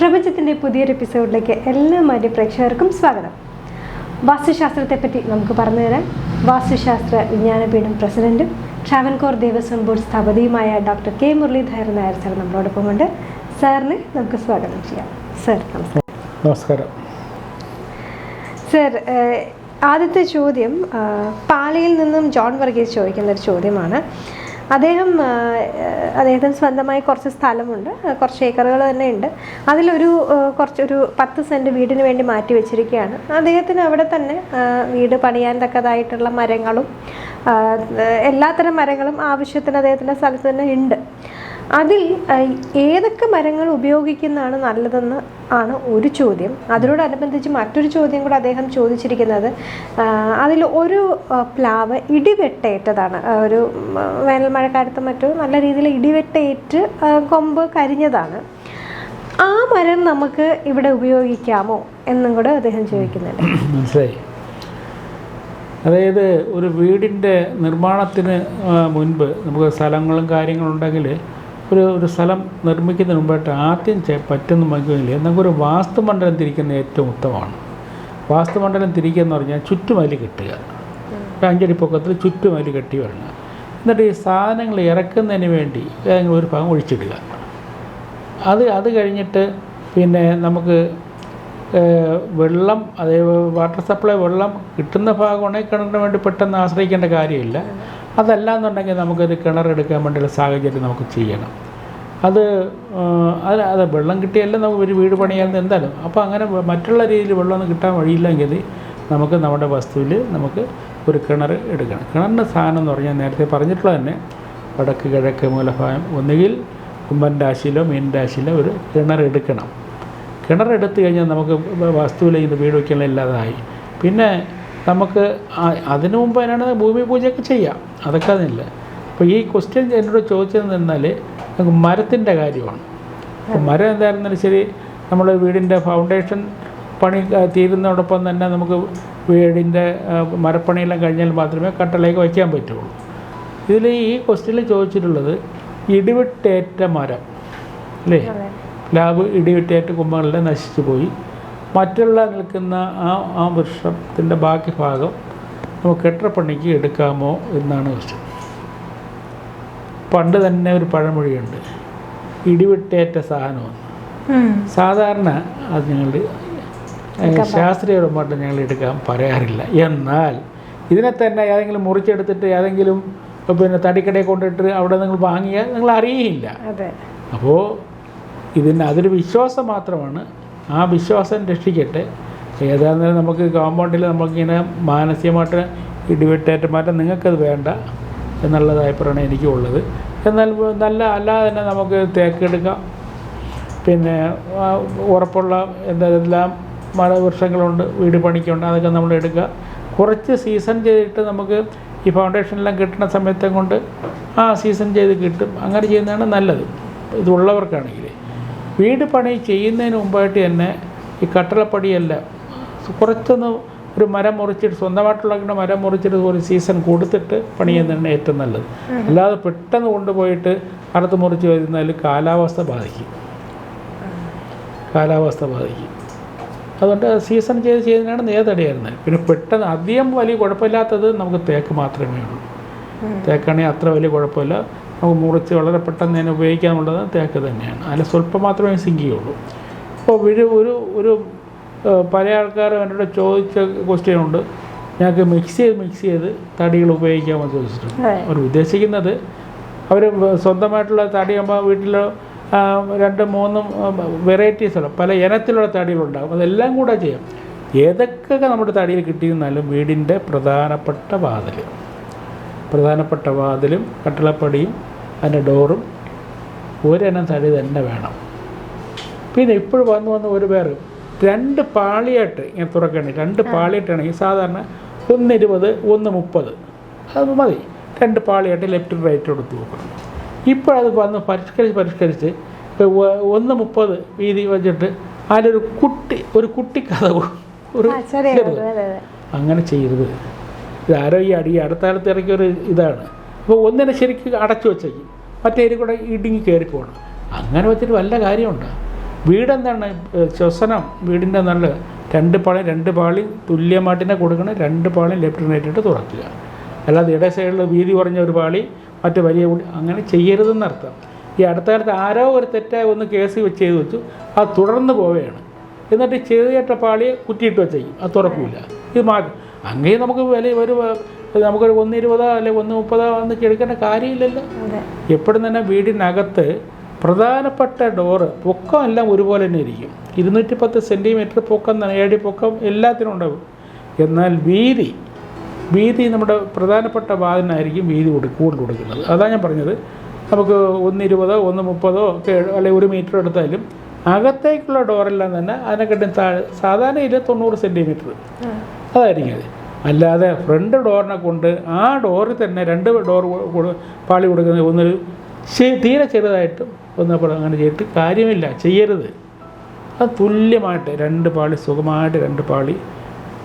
പ്രപഞ്ചത്തിന്റെ പുതിയൊരു എപ്പിസോഡിലേക്ക് എല്ലാ മാന്യ പ്രേക്ഷകർക്കും സ്വാഗതം. വാസ്തുശാസ്ത്രത്തെപ്പറ്റി നമുക്ക് പറഞ്ഞു തരാൻ വാസ്തുശാസ്ത്ര വിജ്ഞാനപീഠം പ്രസിഡന്റും Travancore Devaswom board സ്ഥാപതിയുമായ doctor K Muraleedharan Nair sir നമ്മളോടൊപ്പം ഉണ്ട്. സാറിന് നമുക്ക് സ്വാഗതം ചെയ്യാം. സർ നമസ്കാരം. നമസ്കാരം. സർ ആദ്യത്തെ ചോദ്യം പാലയിൽ നിന്നും ജോൺ വർഗീസ് ചോദിക്കുന്ന ഒരു ചോദ്യമാണ്. അദ്ദേഹം അദ്ദേഹത്തിന് സ്വന്തമായി കുറച്ച് സ്ഥലമുണ്ട്. കുറച്ച് ഏക്കറുകൾ തന്നെ ഉണ്ട്. അതിലൊരു കുറച്ച് കുറച്ചൊരു പത്ത് സെന്റ് വീടിന് വേണ്ടി മാറ്റി വെച്ചിരിക്കുകയാണ്. അദ്ദേഹത്തിന് അവിടെ തന്നെ വീട് പണിയാൻ തക്കതായിട്ടുള്ള മരങ്ങളും എല്ലാത്തരം മരങ്ങളും ആവശ്യത്തിന് അദ്ദേഹത്തിന്റെ സ്ഥലത്ത് തന്നെ ഉണ്ട്. അതിൽ ഏതൊക്കെ മരങ്ങൾ ഉപയോഗിക്കുന്നതാണ് നല്ലതെന്ന് ആണ് ഒരു ചോദ്യം. അതിനോടനുബന്ധിച്ച് മറ്റൊരു ചോദ്യം കൂടെ അദ്ദേഹം ചോദിച്ചിരിക്കുന്നത് അതിൽ ഒരു പ്ലാവ് ഇടിവെട്ടേറ്റതാണ്. ഒരു വേനൽ മഴക്കാലത്ത് മറ്റും നല്ല രീതിയിൽ ഇടിവെട്ടേറ്റ് കൊമ്പ് കരിഞ്ഞതാണ്. ആ മരം നമുക്ക് ഇവിടെ ഉപയോഗിക്കാമോ എന്നും കൂടെ അദ്ദേഹം ചോദിക്കുന്നുണ്ട്. മനസ്സിലായി. അതായത് ഒരു വീടിന്റെ നിർമ്മാണത്തിന് മുൻപ് നമുക്ക് സ്ഥലങ്ങളും കാര്യങ്ങളും ഉണ്ടെങ്കിൽ ഒരു ഒരു സ്ഥലം നിർമ്മിക്കുന്നതിന് മുമ്പായിട്ട് ആദ്യം പറ്റുന്ന മറ്റുമെങ്കിൽ നമുക്കൊരു വാസ്തുമണ്ഡലം തിരിക്കുന്ന ഏറ്റവും ഉത്തമമാണ്. വാസ്തുമണ്ഡലം തിരിക്കുക എന്ന് പറഞ്ഞാൽ ചുറ്റുമലി കെട്ടുക. ഒരു അഞ്ചടി പൊക്കത്തിൽ ചുറ്റുമലി കെട്ടി വരണം. എന്നിട്ട് ഈ സാധനങ്ങൾ ഇറക്കുന്നതിന് വേണ്ടി ഏതെങ്കിലും ഒരു ഭാഗം ഒഴിച്ചിടുക. അത് അത് കഴിഞ്ഞിട്ട് പിന്നെ നമുക്ക് വെള്ളം അതേ വാട്ടർ സപ്ലൈ വെള്ളം കിട്ടുന്ന ഭാഗമാണെങ്കിൽ കിണറിന് വേണ്ടി പെട്ടെന്ന് ആശ്രയിക്കേണ്ട കാര്യമില്ല. അതല്ല എന്നുണ്ടെങ്കിൽ നമുക്കൊരു കിണറെടുക്കാൻ വേണ്ടിയുള്ള സാഹചര്യം നമുക്ക് ചെയ്യണം. അത് അത് അത് വെള്ളം കിട്ടിയല്ല നമുക്ക് ഒരു വീട് പണിയാൻ എന്തായാലും. അപ്പോൾ അങ്ങനെ മറ്റുള്ള രീതിയിൽ വെള്ളമൊന്നും കിട്ടാൻ വഴിയില്ലെങ്കിൽ നമുക്ക് നമ്മുടെ വസ്തുവിൽ നമുക്ക് ഒരു കിണർ എടുക്കണം. കിണറിന്റെ സാധനം എന്ന് പറഞ്ഞാൽ നേരത്തെ പറഞ്ഞിട്ടുള്ള തന്നെ വടക്ക് കിഴക്ക് മൂലഭാഗം ഒന്നുകിൽ കുമ്പൻ രാശിയിലോ മീൻ രാശിയിലോ ഒരു കിണർ എടുക്കണം. കിണർ കിണറെടുത്ത് കഴിഞ്ഞാൽ നമുക്ക് വസ്തുവിൽ ഇത് വീട് വയ്ക്കാനുള്ള പിന്നെ നമുക്ക് അതിനു മുമ്പ് അതിനാണ് ഭൂമി പൂജയൊക്കെ ചെയ്യാം. അതൊക്കെ അതിനില്ല. അപ്പോൾ ഈ ക്വസ്റ്റ്യൻ എന്നോട് ചോദിച്ചതെന്ന് പറഞ്ഞാൽ നമുക്ക് മരത്തിന്റെ കാര്യമാണ്. അപ്പോൾ മരം എന്തായിരുന്നാലും ശരി നമ്മൾ വീടിന്റെ ഫൗണ്ടേഷൻ പണി തീരുന്നതോടൊപ്പം തന്നെ നമുക്ക് വീടിന്റെ മരപ്പണിയെല്ലാം കഴിഞ്ഞാൽ മാത്രമേ കട്ടലേക്ക് വയ്ക്കാൻ പറ്റുള്ളൂ. ഇതിൽ ഈ ക്വസ്റ്റ്യനിൽ ചോദിച്ചിട്ടുള്ളത് ഇടിവിട്ടേറ്റ മരം. അല്ലേ. ലാബ് ഇടിവിട്ടേറ്റ കുമ്പങ്ങളെല്ലാം നശിച്ചു പോയി. മറ്റുള്ള നിൽക്കുന്ന ആ ആ വൃക്ഷത്തിന്റെ ബാക്കി ഭാഗം നമുക്ക് കെട്ടിടപ്പണിക്ക് എടുക്കാമോ എന്നാണ് ക്വസ്റ്റ്യൻ പണ്ട് തന്നെ ഒരു പഴമൊഴിയുണ്ട്. ഇടിവിട്ടേറ്റ സാധനമാണ് സാധാരണ അത് ഞങ്ങൾ ശാസ്ത്രീയപരമായിട്ട് ഞങ്ങൾ എടുക്കാൻ പറയാറില്ല. എന്നാൽ ഇതിനെ തന്നെ ഏതെങ്കിലും മുറിച്ചെടുത്തിട്ട് ഏതെങ്കിലും പിന്നെ തടിക്കടയിൽ കൊണ്ടിട്ട് അവിടെ നിങ്ങൾ വാങ്ങിയാൽ നിങ്ങൾ അറിയില്ല. അപ്പോൾ ഇതിന് അതൊരു വിശ്വാസം മാത്രമാണ് ആ വിശ്വാസം രക്ഷിക്കട്ടെ. ഏതാണെങ്കിലും നമുക്ക് കോമ്പൗണ്ടിൽ നമുക്കിങ്ങനെ മാനസികമായിട്ട് ഇടിവെട്ടേറ്റ മാറ്റം നിങ്ങൾക്കത് വേണ്ട എന്നുള്ളത് അഭിപ്രായമാണ് എനിക്കുള്ളത്. എന്നാൽ നല്ല അല്ലാതെ തന്നെ നമുക്ക് തേക്കെടുക്കാം. പിന്നെ ഉറപ്പുള്ള ഉറപ്പുള്ള എന്തെല്ലാം മരവൃക്ഷങ്ങളുണ്ട് വീട് പണിക്കുണ്ട് അതൊക്കെ നമ്മൾ എടുക്കുക. കുറച്ച് സീസൺ ചെയ്തിട്ട് നമുക്ക് ഈ ഫൗണ്ടേഷനെല്ലാം കിട്ടുന്ന സമയത്തെ കൊണ്ട് ആ സീസൺ ചെയ്ത് കിട്ടും. അങ്ങനെ ചെയ്യുന്നതാണ് നല്ലത്. ഇതുള്ളവർക്കാണെങ്കിൽ വീട് പണി ചെയ്യുന്നതിന് മുമ്പായിട്ട് തന്നെ ഈ കട്ടളപ്പടിയല്ല. കുറച്ചൊന്ന് ഒരു മരം മുറിച്ചിട്ട് സ്വന്തമായിട്ടുള്ള മരം മുറിച്ചിട്ട് ഒരു സീസൺ കൊടുത്തിട്ട് പണി ചെയ്യുന്നതാണ് ഏറ്റവും നല്ലത്. അല്ലാതെ പെട്ടെന്ന് കൊണ്ടുപോയിട്ട് അടുത്ത് മുറിച്ച് വരുന്നതിൽ കാലാവസ്ഥ ബാധിക്കും. കാലാവസ്ഥ ബാധിക്കും. അതുകൊണ്ട് സീസൺ ചെയ്ത് ചെയ്യുന്നതിനാണ് നേതടിയായിരുന്നത് പിന്നെ പെട്ടെന്ന് അധികം വലിയ കുഴപ്പമില്ലാത്തത് നമുക്ക് തേക്ക് മാത്രമേ ഉള്ളൂ. തേക്കാണെങ്കിൽ അത്ര വലിയ കുഴപ്പമില്ല. നമുക്ക് മുറിച്ച് വളരെ പെട്ടെന്ന് തന്നെ ഉപയോഗിക്കാനുള്ളത് തേക്ക് തന്നെയാണ്. അതിൽ സ്വല്പം മാത്രമേ സിങ്കിയുള്ളൂ. അപ്പോൾ ഒരു ഒരു ഒരു പല ആൾക്കാരും എന്നോട് ചോദിച്ച ക്വസ്റ്റ്യൻ ഉണ്ട്. ഞങ്ങൾക്ക് മിക്സ് ചെയ്ത് മിക്സ് ചെയ്ത് തടികൾ ഉപയോഗിക്കാമോ എന്ന് ചോദിച്ചിട്ടുണ്ട്. അവർ ഉദ്ദേശിക്കുന്നത് അവർ സ്വന്തമായിട്ടുള്ള തടിയാകുമ്പോൾ വീട്ടിൽ രണ്ട് മൂന്നും വെറൈറ്റീസ് ഉള്ള പല ഇനത്തിലുള്ള തടികളുണ്ടാകും അതെല്ലാം കൂടെ ചെയ്യാം. ഏതൊക്കെ നമ്മുടെ തടിയിൽ കിട്ടിയിരുന്നാലും വീടിന്റെ പ്രധാനപ്പെട്ട വാതിൽ പ്രധാനപ്പെട്ട വാതിലും കട്ടിളപ്പടിയും അതിന്റെ ഡോറും ഒരെണ്ണം തടി തന്നെ വേണം. പിന്നെ ഇപ്പോൾ വന്നു വന്ന് ഒരു പേർ രണ്ട് പാളിയായിട്ട് ഇങ്ങനെ തുറക്കണേ രണ്ട് പാളിയായിട്ടാണെങ്കിൽ സാധാരണ ഒന്ന് ഇരുപത് ഒന്ന് മുപ്പത്. അത് മതി. രണ്ട് പാളിയായിട്ട് ലെഫ്റ്റ് റൈറ്റ് കൊടുത്ത് നോക്കണം ഇപ്പോഴത് വന്ന് പരിഷ്കരിച്ച് പരിഷ്കരിച്ച് ഒന്ന് മുപ്പത് വീതി വെച്ചിട്ട് അതിലൊരു കുട്ടി ഒരു കുട്ടി കഥവ് ഒരു അങ്ങനെ ചെയ്യരുത്. ഇതാരോ ഈ അടി അടുത്ത കാലത്ത് ഇറക്കിയ ഒരു ഇതാണ്. അപ്പോൾ ഒന്നിനെ ശരിക്കും അടച്ചു വെച്ചേക്കും. മറ്റേ കൂടെ ഇടുങ്ങി കയറി പോകണം അങ്ങനെ വെച്ചിട്ട് വല്ല കാര്യമുണ്ട്? വീടെന്താണ്? ശ്വസനം വീടിന്റെ നല്ല രണ്ട് പാളി രണ്ട് പാളി തുല്യമായിട്ടിനെ കൊടുക്കണം രണ്ട് പാളി ലെഫ്റ്റ് റൈറ്റിട്ട് തുറക്കുക. അല്ലാതെ ഇട സൈഡിൽ വീതി കുറഞ്ഞ ഒരു പാളി മറ്റു വലിയ അങ്ങനെ ചെയ്യരുതെന്നർത്ഥം ഈ അടുത്ത കാലത്ത് ആരോ ഒരു തെറ്റായി ഒന്ന് കേസ് ചെയ്ത് വെച്ചു. അത് തുടർന്ന് പോവുകയാണ്. എന്നിട്ട് ചെറിയ പാളിയെ കുറ്റിയിട്ട് വെച്ചേക്കും. അത് തുറക്കില്ല ഇത് മാറ്റും അങ്ങനെ നമുക്ക് വില ഒരു നമുക്കൊരു ഒന്ന് ഇരുപതോ അല്ലെങ്കിൽ ഒന്ന് മുപ്പതോ എന്നൊക്കെ എടുക്കേണ്ട കാര്യമില്ലല്ലോ. എപ്പോഴും തന്നെ വീടിനകത്ത് പ്രധാനപ്പെട്ട ഡോറ് പൊക്കം എല്ലാം ഒരുപോലെ തന്നെ ഇരിക്കും. ഇരുന്നൂറ്റി പത്ത് സെന്റിമീറ്റർ പൊക്കം ഏടി പൊക്കം എല്ലാത്തിനും ഉണ്ടാവും. എന്നാൽ വീതി വീതി നമ്മുടെ പ്രധാനപ്പെട്ട വാതിനായിരിക്കും വീതി കൊടു കൂടുതൽ കൊടുക്കുന്നത്. അതാണ് ഞാൻ പറഞ്ഞത്. നമുക്ക് ഒന്ന് ഇരുപതോ ഒന്ന് മുപ്പതോ ഒക്കെ അല്ലെങ്കിൽ ഒരു മീറ്റർ എടുത്താലും അകത്തേക്കുള്ള ഡോറെല്ലാം തന്നെ അതിനെക്കാട്ടും താഴെ സാധാരണ ഇത് തൊണ്ണൂറ് സെന്റിമീറ്റർ അതായിരിക്കും. അത് അല്ലാതെ ഫ്രണ്ട് ഡോറിനെ കൊണ്ട് ആ ഡോറിൽ തന്നെ രണ്ട് ഡോർ പാളി കൊടുക്കുന്നത് ഒന്നൊരു തീരെ ചെറുതായിട്ട് ഒന്നപ്പോൾ അങ്ങനെ ചെയ്തിട്ട് കാര്യമില്ല ചെയ്യരുത്. അത് തുല്യമായിട്ട് രണ്ട് പാളി സുഖമായിട്ട് രണ്ട് പാളി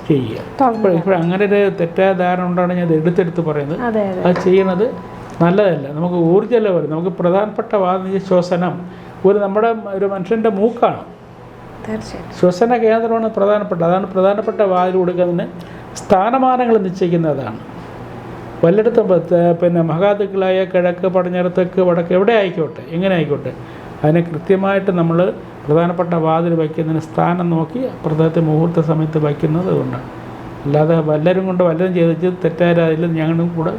ചെയ്യുക. ഇപ്പോഴും ഇപ്പോൾ അങ്ങനെ ഒരു തെറ്റായ ധാരണ ഉണ്ടാണ് ഞാൻ എടുത്തെടുത്ത് പറയുന്നത്. അതെ ചെയ്യുന്നത് നല്ലതല്ല. നമുക്ക് ഊർജ ലെവൽ നമുക്ക് പ്രധാനപ്പെട്ട വാദം ശ്വസനം ഒരു നമ്മുടെ ഒരു മനുഷ്യന്റെ മൂക്കാണ്. ശ്വസന കേന്ദ്രമാണ് പ്രധാനപ്പെട്ട അതാണ് പ്രധാനപ്പെട്ട വാതിൽ കൊടുക്കുന്നതിന് സ്ഥാനമാനങ്ങൾ നിശ്ചയിക്കുന്നതാണ്. പലയിടത്തും പിന്നെ മഹാതുക്കളായ കിഴക്ക് പടിഞ്ഞാറ് തെക്ക് വടക്ക് എവിടെ ആയിക്കോട്ടെ എങ്ങനെ ആയിക്കോട്ടെ. അതിനെ കൃത്യമായിട്ട് നമ്മൾ പ്രധാനപ്പെട്ട വാതിൽ വയ്ക്കുന്നതിന് സ്ഥാനം നോക്കി പ്രധാനത്തെ മുഹൂർത്ത സമയത്ത് വയ്ക്കുന്നത് അതുകൊണ്ടാണ് അല്ലാതെ വല്ലരും കൊണ്ട് വല്ലതും ചെയ്തിച്ച് തെറ്റായ ഞങ്ങളും കൂടെ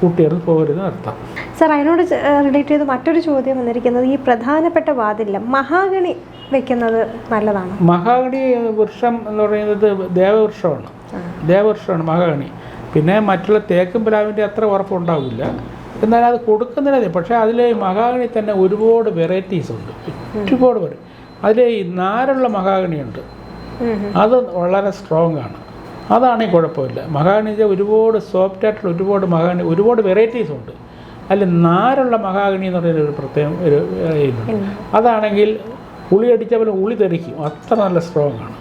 കൂട്ടിയേർന്ന് പോകരുതെന്ന് അർത്ഥം. സർ അതിനോട് റിലേറ്റ് ചെയ്ത് മറ്റൊരു ചോദ്യം വന്നിരിക്കുന്നത് ഈ പ്രധാനപ്പെട്ട വാതിലില്ല മഹാഗണി വെക്കുന്നത് നല്ലതാണ്. മഹാഗണി വൃക്ഷം എന്ന് പറയുന്നത് ദേവവൃക്ഷമാണ്. ദേവവൃക്ഷമാണ് മഹാഗണി പിന്നെ മറ്റുള്ള തേക്കും പ്ലാവിന്റെ അത്ര ഉറപ്പുണ്ടാവില്ല എന്നാൽ അത് കൊടുക്കുന്നതിന് പക്ഷേ അതിൽ മഹാഗണി തന്നെ ഒരുപാട് വെറൈറ്റീസ് ഉണ്ട് ഒരുപാട് പേര് അതിൽ ഈ നാരുള്ള മഹാഗണിയുണ്ട് അത് വളരെ സ്ട്രോങ് ആണ് അതാണെങ്കിൽ കുഴപ്പമില്ല മഹാഗണി ഒരുപാട് സോഫ്റ്റ് ആയിട്ടുള്ള ഒരുപാട് മഹാഗണി ഒരുപാട് വെറൈറ്റീസ് ഉണ്ട് അതിൽ നാരുള്ള മഹാഗണി എന്ന് പറയുന്ന ഒരു പ്രത്യേകം ഒരു അതാണെങ്കിൽ ഉളി അടിച്ച പോലെ ഉളി തെറിക്കും അത്ര നല്ല സ്ട്രോങ് ആണ്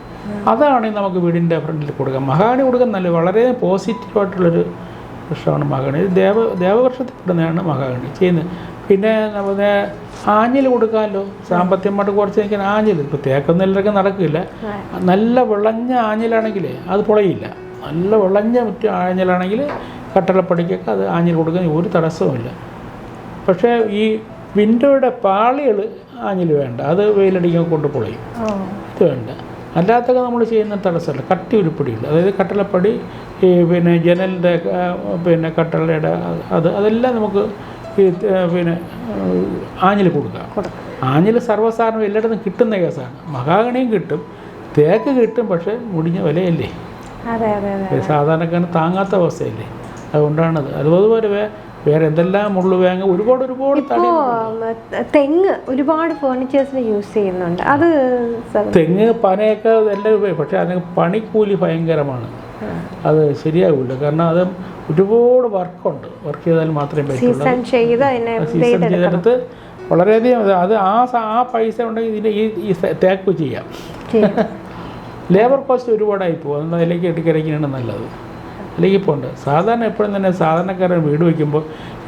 അതാണെങ്കിൽ നമുക്ക് വീടിന്റെ ഫ്രണ്ടിൽ കൊടുക്കാം. മഹാഗണി കൊടുക്കാൻ നല്ല വളരെ പോസിറ്റീവായിട്ടുള്ളൊരു വൃക്ഷമാണ് മഹാഗണി. ഇത് ദേവ ദേവവർഷത്തിൽ പെടുന്നതാണ് മഹാഗണി. ചെയ്യുന്നത്. പിന്നെ നമ്മുടെ ആഞ്ഞിൽ കൊടുക്കാമല്ലോ. സാമ്പത്തികമായിട്ട് കുറച്ച് നിൽക്കാൻ ആഞ്ഞിൽ. ഇപ്പോൾ തേക്കൊന്നും എല്ലാവർക്കും നടക്കില്ല. നല്ല വിളഞ്ഞ ആഞ്ഞിലാണെങ്കിലേ അത് പൊളയില്ല. നല്ല വിളഞ്ഞ മറ്റ് ആഞ്ഞിലാണെങ്കിൽ കട്ടളപ്പടിക്കൊക്കെ അത് ആഞ്ഞിൽ കൊടുക്കുന്ന ഒരു തടസ്സവുമില്ല പക്ഷേ ഈ വിൻഡോയുടെ പാളികൾ ആഞ്ഞിൽ വേണ്ട. അത് വെയിലടിക്കാൻ കൊണ്ട് പൊളയും. ഇത് വേണ്ട. അല്ലാത്തൊക്കെ നമ്മൾ ചെയ്യുന്ന തടസ്സമല്ല. കട്ടി ഉരുപ്പടിയില്ല അതായത് കട്ടളപ്പടി ഈ പിന്നെ ജനലിന്റെ പിന്നെ കട്ടളയുടെ അത് അതെല്ലാം നമുക്ക് ഈ പിന്നെ ആഞ്ഞിൽ കൊടുക്കാം. ആഞ്ഞിൽ സർവസാധാരണ എല്ലായിടത്തും കിട്ടുന്ന കേസാണ്. മഹാഗണിയും കിട്ടും. തേക്ക് കിട്ടും പക്ഷേ മുടിഞ്ഞ വിലയല്ലേ? സാധാരണക്കാരന് താങ്ങാത്ത അവസ്ഥയല്ലേ? അതുകൊണ്ടാണത്. അതുപോലെ വേറെ എന്തെല്ലാം ഉള്ളു വേങ്ങ? ഒരുപാട് ഒരുപാട് തെങ്ങ് ഒരുപാട് ഫേർണിച്ചേഴ്സിന് യൂസ് ചെയ്യുന്നുണ്ട്. അത് തെങ്ങ് പനയൊക്കെ എല്ലാം പക്ഷേ അതിന് പണിക്കൂലി ഭയങ്കരമാണ്. അത് ശരിയാവില്ല. കാരണം അത് ഒരുപാട് വർക്കുണ്ട് വർക്ക് ചെയ്താൽ മാത്രമേ പറ്റുള്ളൂ സീസൺ ചെയ്തെടുത്ത് വളരെയധികം അത് ആ ആ പൈസ ഉണ്ടെങ്കിൽ ഇതിന് ഈ തേക്ക് ചെയ്യാം. ലേബർ കോസ്റ്റ് ഒരുപാടായി പോകും. അതിലേക്ക് ഇട്ടിക്കരയ്ക്കാണ് നല്ലത്. അല്ലെങ്കിൽ പോണ്ട് സാധാരണ എപ്പോഴും തന്നെ സാധാരണക്കാരൻ വീട് വയ്ക്കുമ്പോൾ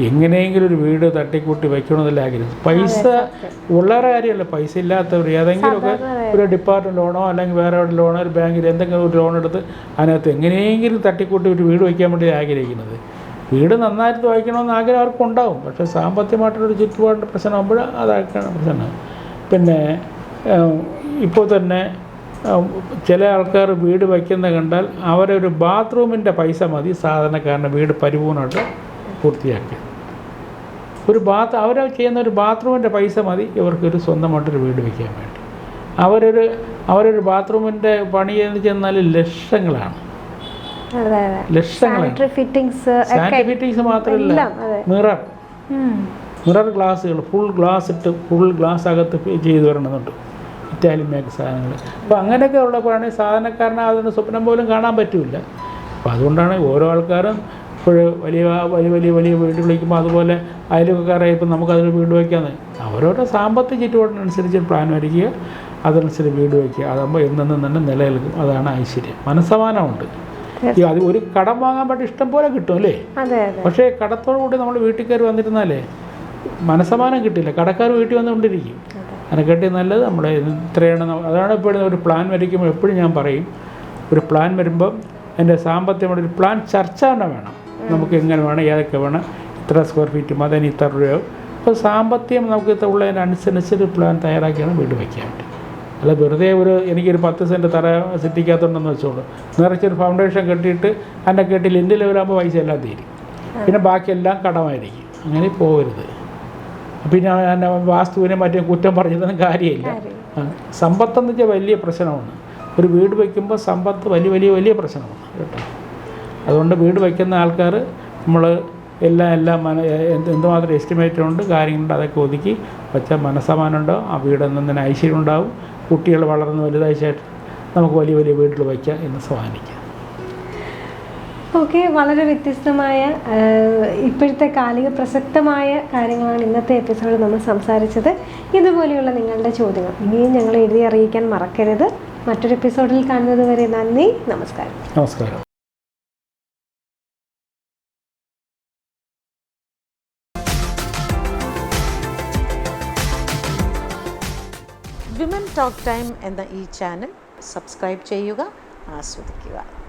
എങ്ങനെയെങ്കിലും ഒരു വീട് തട്ടിക്കൂട്ടി വയ്ക്കണമെന്നല്ല ആഗ്രഹം. പൈസ ഉള്ളവരുടെ കാര്യമല്ല പൈസ ഇല്ലാത്തവർ. ഏതെങ്കിലുമൊക്കെ ഒരു ഡിപ്പാർട്ട്മെന്റ് ലോണോ അല്ലെങ്കിൽ വേറെ ഒരു ലോണോ ഒരു ബാങ്കിൽ എന്തെങ്കിലും ഒരു ലോൺ എടുത്ത് അതിനകത്ത് എങ്ങനെയെങ്കിലും തട്ടിക്കൂട്ടി ഒരു വീട് വയ്ക്കാൻ വേണ്ടി ആഗ്രഹിക്കുന്നത്. വീട് നന്നായിട്ട് വായിക്കണമെന്ന് ആഗ്രഹം അവർക്ക് ഉണ്ടാവും. പക്ഷേ സാമ്പത്തികമായിട്ടൊരു ചുറ്റുപാടിന്റെ പ്രശ്നമാകുമ്പോൾ അതൊക്കെയാണ് പ്രശ്നമാണ് പിന്നെ ഇപ്പോൾ തന്നെ ചില ആൾക്കാർ വീട് വയ്ക്കുന്ന കണ്ടാൽ അവരൊരു ബാത്റൂമിന്റെ പൈസ മതി സാധാരണക്കാരന്റെ വീട് പരിപൂർണമായിട്ട് പൂർത്തിയാക്കി. ഒരു ബാത്ത് അവർ ചെയ്യുന്ന ഒരു ബാത്റൂമിന്റെ പൈസ മതി ഇവർക്കൊരു സ്വന്തമായിട്ടൊരു വീട് വയ്ക്കാൻ വേണ്ടി. അവരൊരു അവരൊരു ബാത്റൂമിന്റെ പണി എന്ന് ചെന്നാൽ ലക്ഷങ്ങളാണ്. ലക്ഷങ്ങളാണ്. ഫിറ്റിങ്സ് സാനിറ്റൈസേഴ്സ് മാത്രമല്ല മിറർ മിറർ ഗ്ലാസ്സുകൾ ഫുൾ ഗ്ലാസ് ഇട്ട് ഫുൾ ഗ്ലാസ് അകത്ത് ചെയ്ത് വരണമെന്നുണ്ട് ഇറ്റാലിയൻ മേക്ക് സാധനങ്ങൾ. അപ്പോൾ അങ്ങനെയൊക്കെ ഉള്ളപ്പോഴാണ് സാധാരണക്കാരനെ അതിന് സ്വപ്നം പോലും കാണാൻ പറ്റില്ല. അപ്പോൾ അതുകൊണ്ടാണ് ഓരോ ആൾക്കാരും ഇപ്പോൾ വലിയ വലിയ വലിയ വലിയ വീട് വിളിക്കുമ്പോൾ അതുപോലെ അയൽവക്കാരെ ഇപ്പം നമുക്കതിൽ വീട് വയ്ക്കാമെന്ന് അവരവരുടെ സാമ്പത്തിക ചുറ്റുപാടിനനുസരിച്ച് പ്ലാൻ വരയ്ക്കുക അതനുസരിച്ച് വീട് വയ്ക്കുക. അതാകുമ്പോൾ എന്നെന്നും തന്നെ നിലനിൽക്കും. അതാണ് ഐശ്വര്യം. മനസ്സമാനമുണ്ട്. അത് ഒരു കടം വാങ്ങാൻ പറ്റും ഇഷ്ടം പോലെ കിട്ടും അല്ലേ? പക്ഷേ കടത്തോടു കൂടി നമ്മൾ വീട്ടിൽ കയറി വന്നിരുന്നാലേ മനസ്സമാനം കിട്ടില്ല. കടക്കാർ വീട്ടിൽ വന്നുകൊണ്ടിരിക്കും. അതിനെക്കാട്ടി നല്ലത് നമ്മൾ ഇത്രയാണ് അതാണ് എപ്പോഴും ഒരു പ്ലാൻ വരയ്ക്കുമ്പോൾ എപ്പോഴും ഞാൻ പറയും. ഒരു പ്ലാൻ വരുമ്പോൾ അതിന്റെ സാമ്പത്തികമായിട്ട് ഒരു പ്ലാൻ ചർച്ച തന്നെ വേണം. നമുക്ക് എങ്ങനെ വേണം ഏതൊക്കെ വേണം ഇത്ര സ്ക്വയർ ഫീറ്റ് മതി അതിന് ഇത്ര രൂപയോ. അപ്പോൾ സാമ്പത്തികം നമുക്ക് ഇത്ര ഉള്ളതിനനുസരിച്ച് ഒരു പ്ലാൻ തയ്യാറാക്കിയാണ് വീട് വയ്ക്കാൻ വേണ്ടി അല്ല വെറുതെ ഒരു എനിക്കൊരു പത്ത് സെന്റ് തറ സിറ്റിക്കകത്തുണ്ടെന്ന് വെച്ചോളൂ. നിറച്ചൊരു ഫൗണ്ടേഷൻ കെട്ടിയിട്ട് അതിന്റെ കെട്ടി ലിന്റെ ലെവലാകുമ്പോൾ പൈസ എല്ലാം തീരും. പിന്നെ ബാക്കിയെല്ലാം കടമായിരിക്കും. അങ്ങനെ പോകരുത് പിന്നെ വാസ്തുവിനെ മറ്റേ കുറ്റം പറഞ്ഞതൊന്നും കാര്യമില്ല. സമ്പത്തെന്ന് വെച്ചാൽ വലിയ പ്രശ്നമാണ്. ഒരു വീട് വയ്ക്കുമ്പോൾ സമ്പത്ത് വലിയ വലിയ വലിയ പ്രശ്നമാണ്. കേട്ടോ. അതുകൊണ്ട് വീട് വയ്ക്കുന്ന ആൾക്കാർ നമ്മൾ എല്ലാം എല്ലാം മന എന്ത് എന്തുമാത്രം എസ്റ്റിമേറ്റ് ഉണ്ട് കാര്യങ്ങളുണ്ട് അതൊക്കെ ഒതുക്കി വെച്ചാൽ മനസ്സമാനം ഉണ്ടാവും. ആ വീട് എന്നതിന് ഐശ്വര്യം ഉണ്ടാവും. കുട്ടികൾ വളർന്ന് വലുതായി ശേഷം നമുക്ക് വലിയ വലിയ വീട്ടിൽ വയ്ക്കാം എന്ന് സ്വാനിക്കാം ഓക്കെ വളരെ വ്യത്യസ്തമായ ഇപ്പോഴത്തെ കാലിക പ്രസക്തമായ കാര്യങ്ങളാണ് ഇന്നത്തെ എപ്പിസോഡിൽ നമ്മൾ സംസാരിച്ചത്. ഇതുപോലെയുള്ള നിങ്ങളുടെ ചോദ്യങ്ങൾ. ഇനിയും ഞങ്ങൾ എഴുതി അറിയിക്കാൻ മറക്കരുത്. മറ്റൊരു എപ്പിസോഡിൽ കാണുന്നത് വരെ നന്ദി നമസ്കാരം. നമസ്കാരം. വിമൻ ടോക്ക് ടൈം എന്ന ഈ ചാനൽ സബ്സ്ക്രൈബ് ചെയ്യുക ആസ്വദിക്കുക.